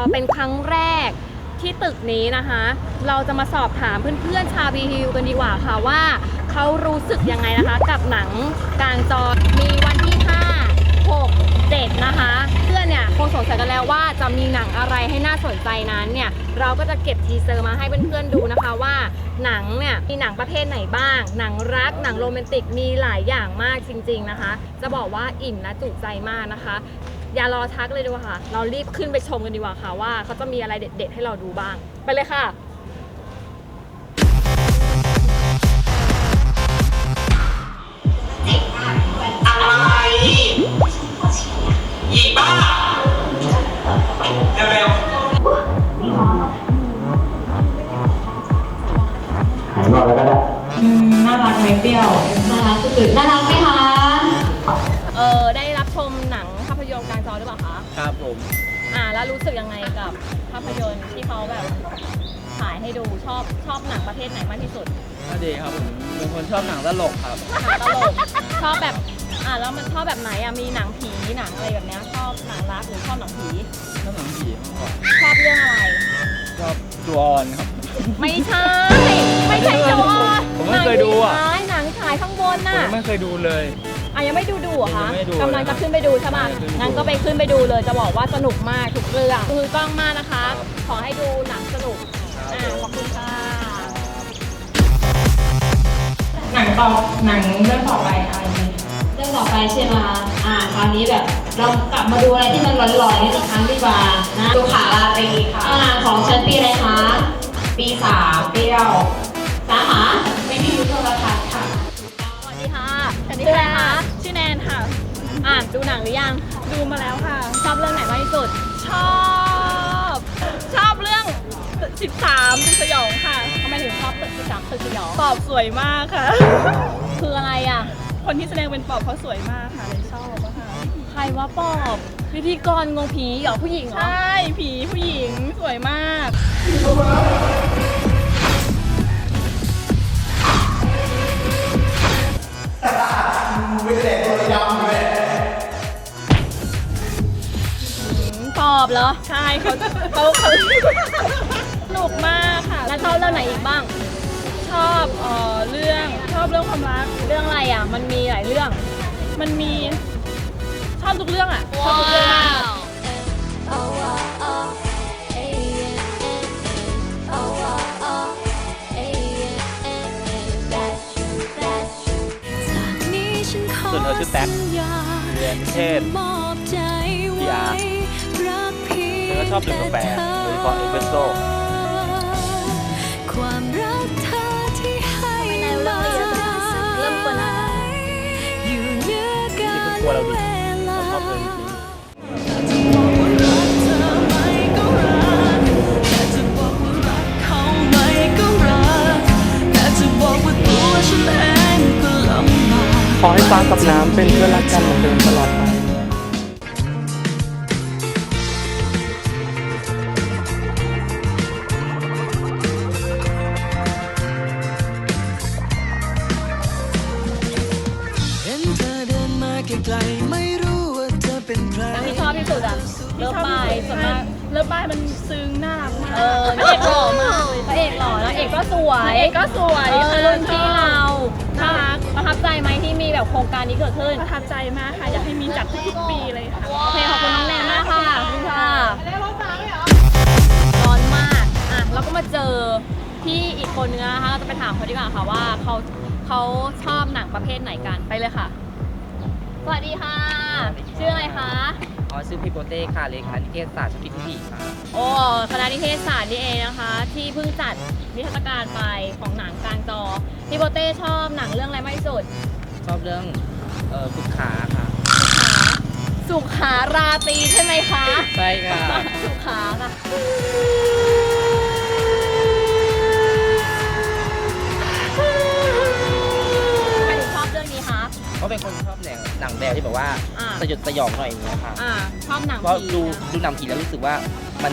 อเป็นครั้งแรกที่ตึกนี้นะคะ เราจะมาสอบถามเพื่อนๆชาวบีฮิวกันดีกว่าค่ะว่าเขารู้สึกยังไงนะคะ กับหนังกลางจอมีวันที่ 5 6 7 นะคะ เพื่อนเนี่ยคงสงสัยกันแล้วว่าจะมีหนังอะไรให้น่าสนใจนั้นเนี่ยเราก็จะเก็บทีเซอร์มาให้เพื่อนๆดูนะคะว่าหนังเนี่ยมีหนังประเภทไหนบ้าง หนังรักหนังโรแมนติกมีหลายอย่างมากจริง ๆนะคะ จะบอกว่าอิ่มและจุใจมากนะคะ อย่ารอทักเลยดีกว่าค่ะ เรารีบขึ้นไปชมกันดีกว่าค่ะว่าเขาจะมีอะไรเด็ด ๆ ให้เราดูบ้าง ไปเลยค่ะ อะไรอีบ้า เร็วหายหมดแล้วก็ได้ น่ารักไหมเปรี้ยวน่ารักสุดๆน่ารัก กยังไงกับภาพยนตร์ที่เขาแบบถ่ายให้ดูชอบชอบหนังประเภทไหนมากที่สุดก็ดีครับผมเป็นคนชอบหนังตลกครับ หนังตลกชอบแบบอ่าแล้วมันชอบแบบไหนอะมีหนังผีหนังอะไรแบบเนี้ยชอบหนังรักหรือชอบหนังผีชอบหนังผีมากกว่าชอบเรื่องอะไร ชอบจูออนครับ ไม่ใช่ไม่ใช่จอผมไม่เคยดูอะหนังฉายหนังฉายข้างบนผมน่ะไม่เคยดูเลย อะยังไม่ดูดูเหรอคะยังไม่ดูกำลังจะขึ้นไปดูใช่ป่ะยังไม่ดู งั้นก็ไปขึ้นไปดูเลยจะบอกว่าสนุกมากทุกเรื่องคือกล้องมากนะคะครับขอให้ดูหนังสนุกอ่าขอบคุณค่ะหนังต่อหนังเรื่องต่อไปอะไรดีเรื่องต่อไปใช่ไหมคะอ่าคราวนี้แบบเรากลับมาดูอะไรที่มันหลอนๆนี่สักครั้งดีกว่านะดูขาลาตรีค่ะอ่าของชั้นปีอะไรคะปีสามเปรี้ยวสาขา ชื่ออะไรคะชื่อแนนค่ะ อ่านดูหนังหรือยัง ดูมาแล้วค่ะ ชอบเรื่องไหนมากที่สุด ชอบ ชอบเรื่อง 13ตึกสยองค่ะ ทำไมถึงชอบตึกที่สามตึกสยอง ปอบสวยมากค่ะ คืออะไรอะ คนที่แสดงเป็นปอบเขาสวยมากค่ะเลยชอบอะค่ะ ใครว่าปอบพิธีกรงงผีเหรอผู้หญิงเหรใชอ่ผีผู้หญิงสวยมาก อบเหรอ ใช่เขาเขาเขาสนุกมากค่ะแล้วชอบเรื่องไหนอีกบ้าง ชอบเอ่อเรื่องชอบเรื่องความรัก เรื่องอะไรอะ มันมีหลายเรื่อง มันมีชอบทุกเรื่องอะชอบทุกเรื่องมากส่วนเธอชื่อแท็กเรียนนิเทศ PR แล้วก็ ชอบดื่มกาแฟโดยเฉพาะเอสเปรสโซ่ความรักเธอที่ให้มาเริ่มกวนอะไรอยู่เหนือการกลัวเราดิเวลาชอบเลยจริงเธอไม่ก็รักแต่จะบอกว่ารักเขาไม่ก็รักแต่จะบอกว่าตัวฉันเองก็ลำบากขอให้ฟ้ากับน้ำเป็นเพื่อนรักกันเหมือนเดิมตลอดไป มันซึ้งน่ารักมากเออพระเอกหล่อมากเลยพระเอกหล่อแล้วเอกก็สวยนางเอกก็สวยเออค่ะรุ่นพี่เราน่ารักประทับใจไหมที่มีแบบโครงการนี้เกิดขึ้น ประทับใจมากค่ะ อยากให้มีจัดทุกๆปีเลยค่ะ โอเคขอบคุณน้องแนนมากค่ะขอบคุณค่ะร้อนมากอะแล้วก็มาเจอพี่อีกคนนึงนะคะ เราจะไปถามเขาดีกว่าค่ะว่าเขาเขาชอบหนังประเภทไหนกัน ไปเลยค่ะ สวัสดีค่ะ ชื่ออะไรคะ อ๋อชื่อพี่โปเต้ค่ะเลขานิเทศศาสตร์ชพิตที่ค่ะ โอ้คณะนิเทศศาสตร์นี่เองนะคะ ที่เพิ่งจัดนิทรรศการไปของหนังกลางจอพี่โบเต้ชอบหนังเรื่องอะไรมากที่สุดชอบเรื่องเอ่อฝึกขาค่ะสุขาราตรีใช่ไหมคะ ใช่ค่ะ สุขาค่ะ ใครถึงชอบเรื่องนี้คะ เพราะเป็นคนชอบแนว หนังแบบที่แบบว่าอ่า สยดสยองหน่อยอย่างเงี้ยค่ะอ่าชอบหนังเพราะผีดูนะดูหนังผีแล้วรู้สึกว่ามัน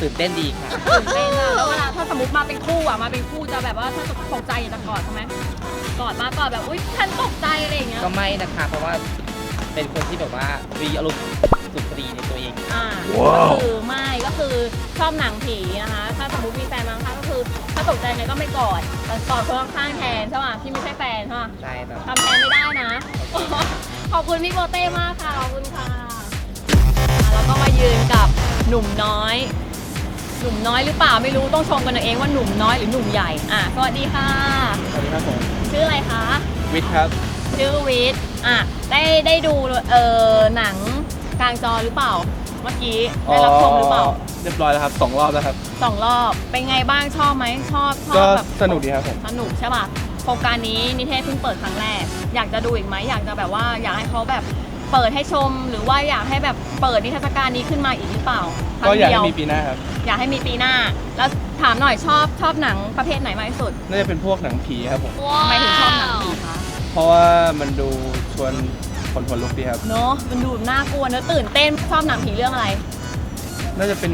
สตื่นเต้นดีค่ะ ตื่นเต้นอะแล้วเวลาถ้าสมมติมาเป็นคู่อะมาเป็นคู่จะแบบว่าถ้าตกใจอยากจะกอดเขาไหมกอดมากอดแบบอุ้ยฉันตกใจอะไรอย่างเงี้ยก็ไม่นะคะ เพราะว่าเป็นคนที่แบบว่ามีอารมณ์ สุนทรีในตัวเอง อ่าก็คือไม่ก็คือชอบหนังผีนะคะ ถ้าสมมติมีแฟนมาข้างๆก็คือ ถ้าตกใจไงก็ไม่กอดแต่กอดคนข้างๆแทนใช่ป่ะที่ไม่ใช่แฟนใช่ป่ะใช่ครับ ทำแทนไม่ได้นะ ขอบคุณพี่โบเต้มากค่ะ ขอบคุณค่ะอะ แล้วก็มายืนกับหนุ่มน้อย หนุ่มน้อยหรือเปล่าไม่รู้ต้องชมกันเอาเองว่าหนุ่มน้อยหรือหนุ่มใหญ่ อะสวัสดีค่ะ สวัสดีครับผม ชื่ออะไรคะ วิทย์ครับ ชื่อวิทย์อะได้ได้ดูเออหนังก ลางจอหรือเปล่า เมื่อกี้ได้รับชมหรือเปล่าเรียบร้อยแล้วครับสองรอบแล้วครับ สองรอบเป็นไงบ้างชอบไหมชอบชอก็บแบบสนุกดีครับผม สนุกใช่ป่ะโครงการนี้นิเทศเพิ่งเปิดครั้งแรก อยากจะดูอีกไหมอยากจะแบบว่าอยากให้เขาแบบเปิดให้ชม หรือว่าอยากให้แบบเปิดนิทรรศการนี้ขึ้นมาอีกหรือเปล่าครั้ก็งอยากเดีวให้มีปีหน้าครับ อยากให้มีปีหน้า แล้วถามหน่อยชอบชอบหนังประเภทไหนมากที่สุดน่าจะเป็นพวกหนังผีครับผม ทำไมถึงชอบหนังผีคะ เพราะว่ามันดูชวน คนขนลุกดีครับ เนาะมันดูน่ากลัวเนอะตื่นเต้นชอบหนังผีเรื่องอะไรน่าจะเป็น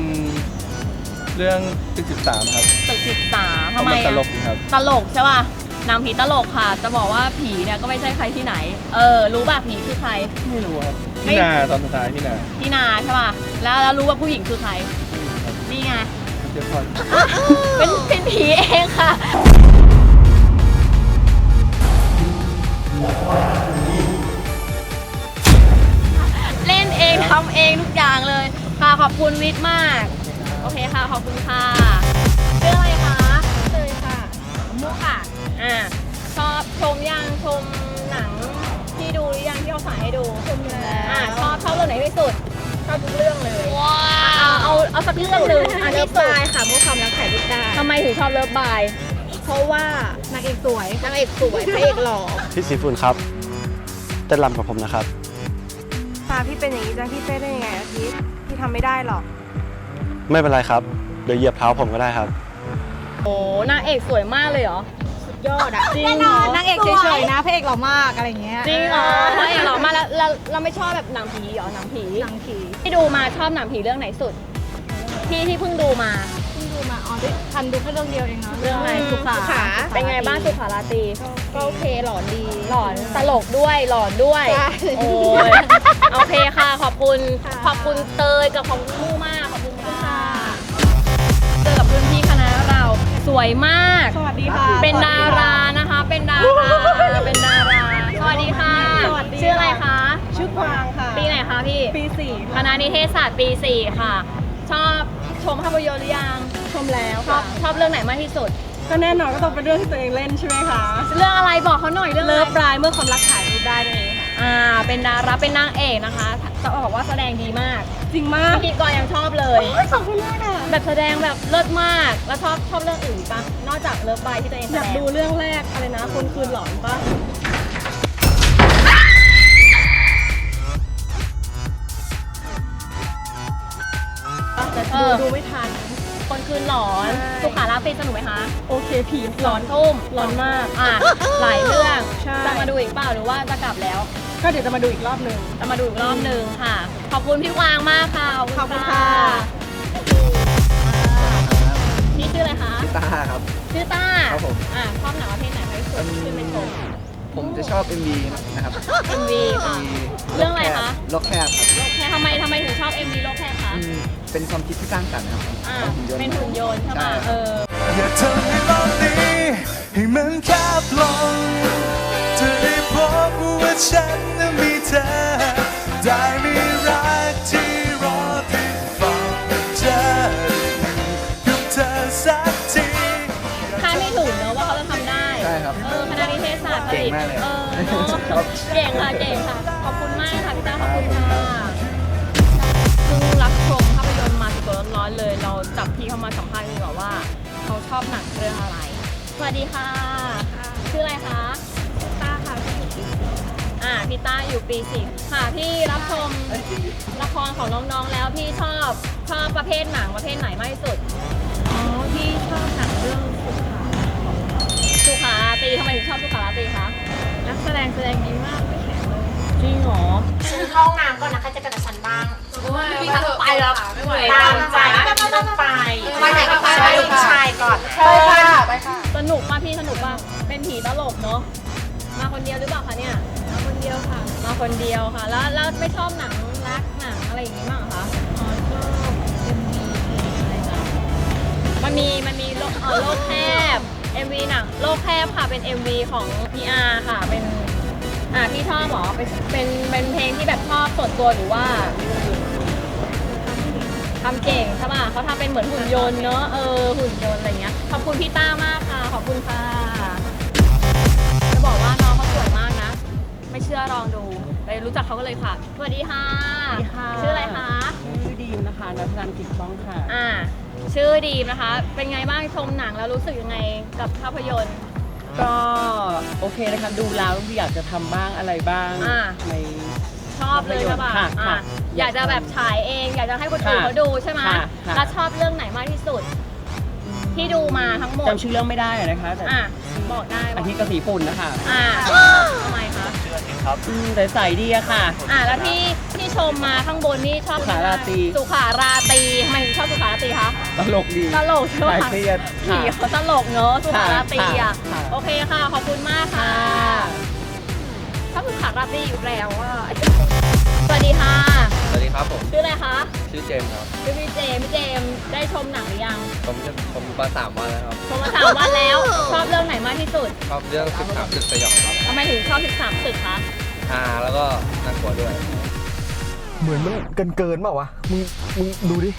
เรื่องตึกสิบสามครับตึกสิบสามเพทำราะไมมันตอะลกดีครับ ตลกใช่ป่ะหนังผีตลกค่ะ จะบอกว่าผีเนี่ยก็ไม่ใช่ใครที่ไหน เออ รู้ป่ะผีคือใคร ไม่รู้ครับไม่ พี่นาตอนสุดท้ายพี่นาพี่นาใช่ป่ะแล้วแล้วรู้ว่าผู้หญิงคือใครนี่ไง เดี๋ยวพอนเป็นเป็นผีเองค่ะ ทำเองทุกอย่างเลยค่ะขอบคุณวิทย์มาก โอเคค่ะขอบคุณค่ะชื่ออะไรคะเลยค่ะมุกค่ะอ่าชอบชมยังชมหนังที่ดูหรือยังที่เขาสายให้ดูชมแล้วอ่าชอบชอบเรื่องไหนที่สุดชอบทุกเรื่องเลยว้าวเอาเอาสักเรื่องหนึ่งอันเลิที่ฟสุดบายค่ะมุกความรักถ่ายรูปได้ทำไมถึงชอบเลิฟบายเพราะว่านางเอกสวยนางเอกสวยพระเอกหล่อพี่สีฝุ่นครับเต้นรำกับผมนะครับ พาพี่เป็นอย่างนี้จะพี่เต้ได้ยังไงอาทิตย์พี่ทำไม่ได้หรอก ไม่เป็นไรครับ เดี๋ยวเหยียบเท้าผมก็ได้ครับ โอ้นางเอกสวยมากเลยเหรอยอดอะจริงแน่เหรนออนนางเอกเฉยๆนะพระเอกหล่อมากอะไรเงี้ยจริงเหรอไม่เหรอมาแล้วเราเราไม่ชอบแบบหนังผีเหรอหนังผีหนังผีที่ดูมาชอบหนังผีเรื่องไหนสุด ที่ที่เพิ่งดูมา เพิ่งดูมาอ๋อได้ทันดูแค่เรื่องเดียวเองเนาะเรื่องอะไรสุขาขาเป็นไงบ้างสุขาราตรีก็โอเคหล่อดี หลอนตลกด้วยหลอนด้วยใช่ โอ้ยโอเคค่ะ ขอบคุณค่ะ ขอบคุณเตยกับของมู่มากขอบคุณค่ะเจอกับรุ่นพี่คณะเราสวยมาก สวัสดีค่ะ เป็นดารานะคะ เป็นดาราเป็นดาราสวัสดีค่ะสวัสดีชื่ออะไรคะชื่อกวางค่ะ ปีไหนคะพี่ปีสี่คณะนิเทศศาสตร์ปี4ค่ะ ชอบชมภาพยนตร์หรือยัง ชมแล้วชอค่ะบชอบเรื่องไหนมากที่สุด ก็แน่นอนก็ต้องเป็นเรื่องที่ตัวเองเล่นใช่ไหมคะเรื่องอะไรบอกเขาหน่อยเรื่องอะไรเลิฟรายเมื่อความรักถ่ายรูปได้นั่นเองค่ะอ่า เป็นดาราเป็นนางเอกนะคะจะบอกว่าแสดงดีมากจริงมากพิธีกรยังชอบเลยขอบคุณมากค่ะแบบแสดงแบบเลิศมาก แล้วชอบชอบเรื่องอื่นอีกปะนอกจากเลิฟบายที่ตัวเองแสอดยากงดูเรื่องแรกอะไรนะคนคืนหลอนปะแต่เอดูอดูไม่ทัน คนคืนหลอนใช่สุขาราตรีสนุกไหมคะ โอเคผีหลอนทุ่มหลอนมาก อะหลายเรื่องใช่ จะมาดูอีกเปล่าหรือว่าจะกลับแล้ว ก็เดี๋ยวจะมาดูอีกรอบหนึ่ง จะมาดูอีกรอบหนึ่งค่ะ ขอบคุณพี่กวางมากค่ะขอบคุณค่ะพี่ชื่ออะไรคะตาครับ ชื่อต้าครับผม อะชอบหนังประเภทไหนมากที่สุดชื่อไม่ชม ผมจะชอบ MV นะครับ MV ค่ะเรื่องอะไรคะโลกแคบครับโลกแค่ ทำไมทำไมถึงชอบ MV โลกแค่คะอืมเป็นความคิดที่สร้างสรรค์นะครับอ่าของหุ่นยนต์เป็นหุ่นยนต์ใช่ไหมใช่เออ อย่าทำให้โลกนี้ ให้มันแคบลงจะได้พบว่าฉันนั้นมีเธอ ได้มีรักที่รอที่เฝ้าจะอยู่กับเธอสักที คาดไม่ถึงเนอะว่าเขาจะทำได้ใช่ครับ เออคณะนิเทศศาสตร์เก่งมากเลยเออเนอะครับ เก่งค่ะเก่งค่ะ ขอบคุณมากค่ะพี่ต้าขอบคุณค่ะ ดๆร้อนๆเลย เราจับพี่เข้ามาสัมภาษณ์ดีกว่าว่าเขาชอบหนังเรื่องอะไร สวัสดีค่ะ ชื่ออะไรคะต้าค่ะอ่าพี่ต้าอยู่ปีสี่ค่ะพี่รับชมละครของน้องๆแล้วพี่ชอบชอบประเภทหนังประเภทไหนมากที่สุดอ๋อพี่ชอบหนังเรื่องสุขาสุขาราตรีทำไมถึงชอบสุขาราตรีคะนักแสดงแสดงดีมากไม่แข็งเลย จริงเหรอฉันเข้าห้องน้ำก่อนนะใครจะไปกับฉันบ้างพี่ก็ไปแล้วไม่ไหวตามใจไปไปไปไปไหนก็ไปไปดูผู้ชายก่อนไปค่ะไปค่ะสนุกป่ะพี่สนุกป่ะเป็นผีตลกเนาะมาคนเดียวหรือเปล่าคะเนี่ยมาคนเดียวค่ะ มาคนเดียวค่ะ แล้วแล้วไม่ชอบหนังรักหนังอะไรอย่างงี้บ้างเหรอคะอ๋อชอบเอ็มวีอะไรนะมันมีมันมีโลกเออโลกแคบ MV หนังโลกแคบค่ะเป็น MV ของ PR ค่ะเป็น อ่าพี่ชอบเหรอเป็นเป็นเป็นเพลงที่แบบชอบส่วนตัวหรือว่าทำเก่งใช่ป่ะเขาทำเป็นเหมือนหุ่นยนต์เนอะเออหุ่นยนต์อะไรเงี้ยขอบคุณพี่ต้ามากค่ะขอบคุณค่ะจะบอกว่าน้องเขาสวยมากนะ ไม่เชื่อลองดูไปรู้จักเขาก็เลยค่ะสวัสดีค่ะสวัสดีค่ะ ชื่ออะไรคะชื่อดีมนะคะนักการกิจบ้องค่ะ อ่า ชื่อดีมนะคะ เป็นไงบ้างชมหนังแล้วรู้สึกยังไงกับภาพยนตร์ ก็โอเคนะคะดูแล้วอยากจะทำบ้างอะไรบ้างอ่า ใน ชอบเลยใช่ป่ะค่ะอ่าค่ะอยากจะแบบฉายเอง อยากจะให้คนอื่นค่ะเขาดูใช่ไหมค่ะค่ะ แล้วชอบเรื่องไหนมากที่สุด ที่ดูมาทั้งหมดจำชื่อเรื่องไม่ได้อะนะคะแต่อะบอกได้บอาอกทิตย์กระสีฝุ่นนะคะอ่าทำไมคะอืมแต่ใส่ดีอะค่ะ อ่าแล้วที่ที่ชมมาข้างบนนี่ชอบสุขาราตรี สุขาราตรีทำไมถึงชอบสุขาราตรีคะ ตลกดีตลกใช่ไหมคลายเครียดผีค่ะ เขาตลกเนอะสุขาราตรีอะ ค่ะค่ะโอเคค่ะ ขอบคุณมากค่ะชอบสุขาราตรีอยู่แล้วอะ สวัสดีค่ะ สวัสดีครับผมชื่ออะไรคะชื่อเจมส์ครับชื่อพี่เจมส์พี่เจมส์ได้ชมหนังหรือยัง ผมจะผมดูมาสามวันแล้วครับชมมาสามวันแล้ว ชอบเรื่องไหนมากที่สุดชอบเรื่องสิบสามตึกสยองครับทำไมถึงชอบ13ตึกคะฮาแล้วก็น่ากลัวด้วย เหมือนมันเกินเกินๆเปล่าวะ มึง มึงดูดิ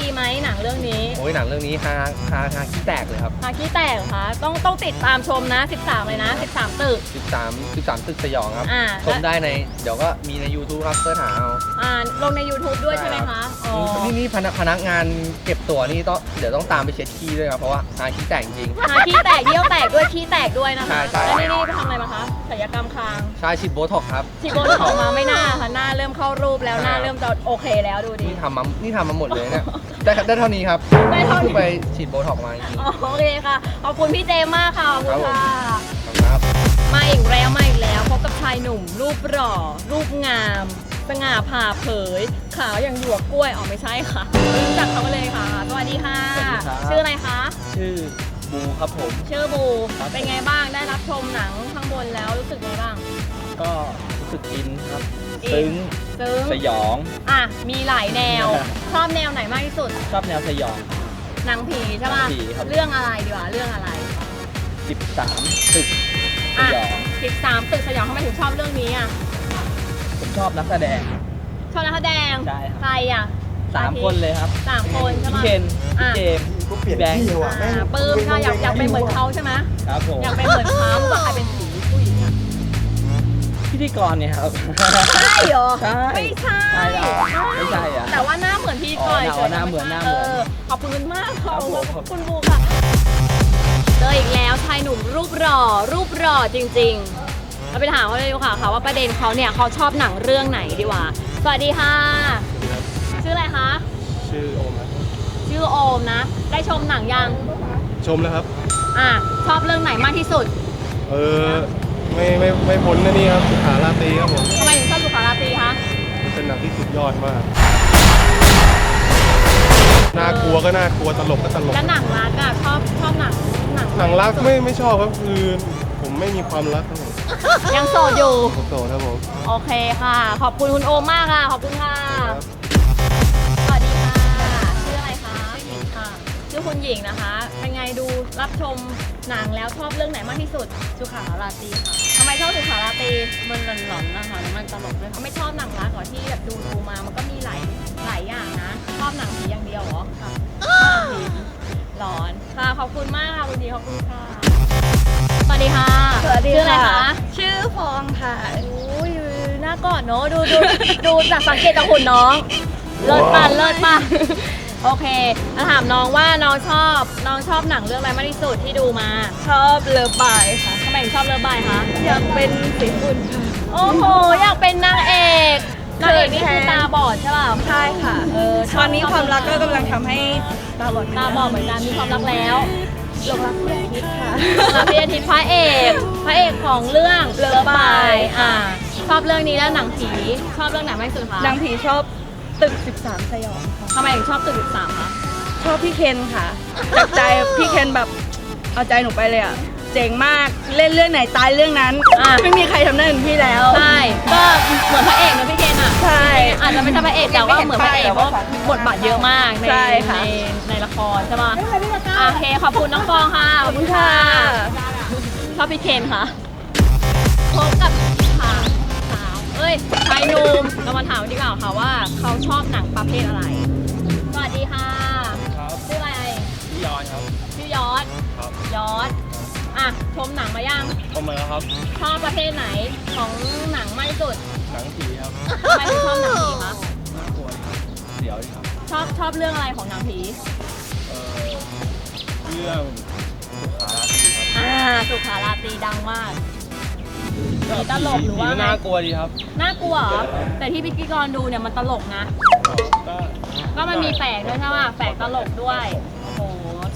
ดีไหมหนังเรื่องนี้โอ้ยหนังเรื่องนี้ฮาฮาฮาขี้แตกเลยครับ ฮากี้แตกเหรอคะต้องต้องติดตามชมนะ 13 เลยนะ 13 ตึก 13 13ตึกสยองครับ อ่า ชมได้ใน เดี๋ยวก็มีใน YouTube ครับเสิร์ชหาเอาอ่าลงใน YouTube ด้วยใช่ไหมคะอ๋อนี่นี่พนักพนักงานเก็บตั๋วนี่ต้องเดี๋ยวต้องตามไปเช็ดขี้ด้วยครับ เพราะว่าฮาขี้แตกจริง หาขี้แตกเยี่ยวแตกด้วยขี้แตกด้วยนะคะใช่ใช่ แล้วนี่นี่ไปทำอะไรมาคะศัลยกรรมคางใช่ฉีดโบท็อกซ์ครับฉีดโบท็อกซ์ออกมาไม่น่าค่ะหน้าเริ่มเข้ารูปแล้วหน้าเริ่มจะโอเคแล้วดูดิ นี่ทำมานี่ทำมาหมดเลยเนี่ย ได้ได้เท่านี้ครับได้เท่านี้ พิ่งไปฉีดโบท็อกซ์มาจริงอ๋อโอเคค่ะ ขอบคุณพี่เจมส์มากค่ะขอบคุณค่ะๆครับ มาอีกแล้วมาอีกแล้วพบกับชายหนุ่ม รูปหล่อ รูปงาม สง่าผ่าเผย ขาวอย่างหยวกกล้วย อ๋อไม่ใช่ค่ะรู้จักเขาเลยค่ะ สวัสดีค่ะ สวัสดีครับ ชื่ออะไรคะ ชื่อบูครับผม ชื่อบูเป็นไงบ้าง ได้รับชมหนังข้างบนแล้วรู้สึกไงบ้าง ก็รู้สึกอินครับอิน ซึ้งซึ้ง สยอง อะ มีหลายแนว ชอบแนวไหนมากที่สุด ชอบแนวสยอง หนังผีใช่ป่ะหนังผีครับ เรื่องอะไรดีกว่าเรื่องอะไร 13ตึกสอะยอง สิบสามตึกสยองทำไมถึงชอบเรื่องนี้อะ ผมชอบนักแสดง ชอบนักแสดงใช่ครับ ใครอะ สามคนเลยครับสามคนใช่พี่ไหมเคนพี่อะ เจมส์พี่แบงค์อ่าปื้มค่ะอยากอยากเป็นเหมือนเขาใช่ไหมครับผมอยากเป็นเหมือนเขาแบบใครเป็นผีผู้หญิงอะพิธีกรเนี่ยครับใช่ เหรอ ใช่ไม่ใช่ใช่เหรอไม่ใช่อะแต่ว่าหน้าเหมือนพี่ก่อยอ๋อหน้าหน้าเหมือนหน้าเหมือน ขอบคุณมากค่ะครับผมขอบคุณบูค่ะ เจออีกแล้วชายหนุ่มรูปหล่อรูปหล่อจริง ๆ เราไปถามเขาเลยดีกว่าค่ะว่าประเด็นเขาเนี่ยเขาชอบหนังเรื่องไหนดีกว่า สวัสดีค่ะ ชื่ออะไรคะ ชื่อโอมครับชื่อโอมนะ ได้ชมหนังยัง ชมแล้วครับ อะชอบเรื่องไหนมากที่สุด เออ ไม่ไม่ไม่พ้นนะนี่ครับสุขาราตรีครับผม ทำไมถึงชอบสุขา ราตรีคะมันเป็นหนังที่สุดยอดมาก น่ากลัวก็น่ากลัวตลกก็ตลก แล้วหนังรักอะชอบชอบหนังหนังหนังรักไม่ไม่ชอบครับคือผมไม่มีความรักครับผมยังโสดอยู่ ผมโสดครับผม โอเคค่ะ ขอบคุณคุณโอมมากค่ะ ขอบคุณค่ะสวัสดีค่ะ ชื่ออะไรคะชื่อหญิงค่ะ ชื่อคุณหญิงนะคะ เป็นไงดูรับชมหนังแล้วชอบเรื่องไหนมากที่สุด สุขาราตรีค่ะทำไมชอบสุขาราตรีมันหลอนๆนะคะแล้วมันตลกด้วยค่ะไม่ชอบหนังรักเหรอที่แบบดูดูมามันก็มีหลายหลายอย่างนะ ชอบหนังผีอย่างเดียวเหรอค่ะชอบหนังผีหลอนค่ะขอบคุณมากค่ะคุณดีขอบคุณค่ะสวัสดีค่ะสวัสดีชื่ออะไรค่ะคะชื่อฟองค่ะโอ้ยหน้ากอดเนอะดูดูดูจากสังเกตจากหุ่นน้องเลิศป่ะเลิศป่ะโอเคแล้วถามน้องว่าน้องชอบ น้องชอบหนังเรื่องอะไรมากที่สุดที่ดูมา ชอบเลิฟบายค่ะทำ ไมถึงชอบเลิฟบายคะ อยากเป็นสีฝุ่นค่ะ โอ้โห อยากเป็นนางเอกนางเอกนี่คือแทนตาบอดใช่ป่ะใช่ค่ะเออตอนนี้ความรักก็กำลังทำให้ตาบอดตาบอดเหมือนกันมีความรักแล้วหลงรักเพื่อนคิดค่ะลาเบียทิพย์พระเอก พระเอกของเรื่องเลิฟบายอ่าชอบเรื่องนี้แล้วหนังผีชอบเรื่องไหนมากที่สุดคะนางผีชอบตึก 13 สยองค่ะทำไมถึงชอบตึกสามคะชอบพี่เคนค่ะจากใจพี่เคนแบบเอาใจหนูไปเลยอะ เจ๋งมากเล่นเรื่องไหนตายเรื่องนั้น อะ ไม่มีใครทำได้เหมือนพี่แล้ว ใช่ก็เหมือนพระเอกนะพี่เคนอะใช่ อาจจะไม่ใช่พระเอกแต่ว่าเหมือนพระเอกเพราะบทบาทเยอะมากในใช่ค่ะ ในในละครใช่ไหมโอเคขอบคุณน้องฟองค่ะขอบคุณค่ะชอบพี่เคนค่ะพบกับสาวสาวเอ้ยชายหนุ่มเรามาถามดีกว่าค่ะว่าเขาชอบหนังประเภทอะไรสวัสดีค่ะ ครับชื่ออะไร พี่ยอนครับ ชื่อยอด ครับ ยอด อะชมหนังมายัง ผมมาแล้วครับ ชอบประเภทไหนของหนังมากที่สุดหนังผีครับทำไมถึงชอบหนังผีคะน่ากลัวครับเดี๋ยวดีครับ ชอบชอบเรื่องอะไรของหนังผี เอ่อเรื่องสุขาราตรีครับอ่า สุขาราตรีดังมาก ผีตลกหรือว่าผีไงน่ากลัวดีครับน่ากลัวเหรอ แต่ที่พิกกี้กรดูเนี่ยมันตลกนะ ก็ก็มันมีแฝงด้วยใช่ไหมแฝงตลกด้วยโอ้โห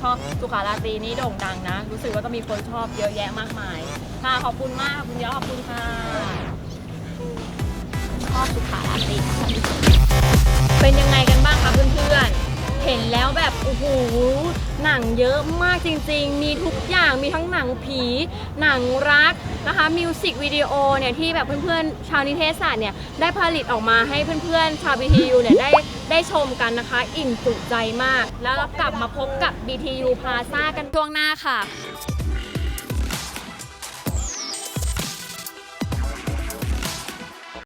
ชอบสุขาราตรีนี่โด่งดังนะ รู้สึกว่าต้องมีคนชอบเยอะแยะมากมาย ค่ะขอบคุณมากคุณยอขอบคุณค่ะชอบสุขาราตรีเป็นยังไงกันบ้างคะเพื่อนๆเห็นแล้วแบบโอ้โห หนังเยอะมากจริงๆ มีทุกอย่างมีทั้งหนังผี หนังรักนะคะมิวสิกวิดีโอเนี่ยที่แบบเพื่อนๆ ชาวนิเทศศาสตร์เนี่ยได้ผลิตออกมาให้เพื่อนๆ ชาว BTU เนี่ยได้ได้ชมกันนะคะ อิ่มจุใจมาก แล้วเรากลับมาพบกับ BTU Plaza กันช่วงหน้าค่ะ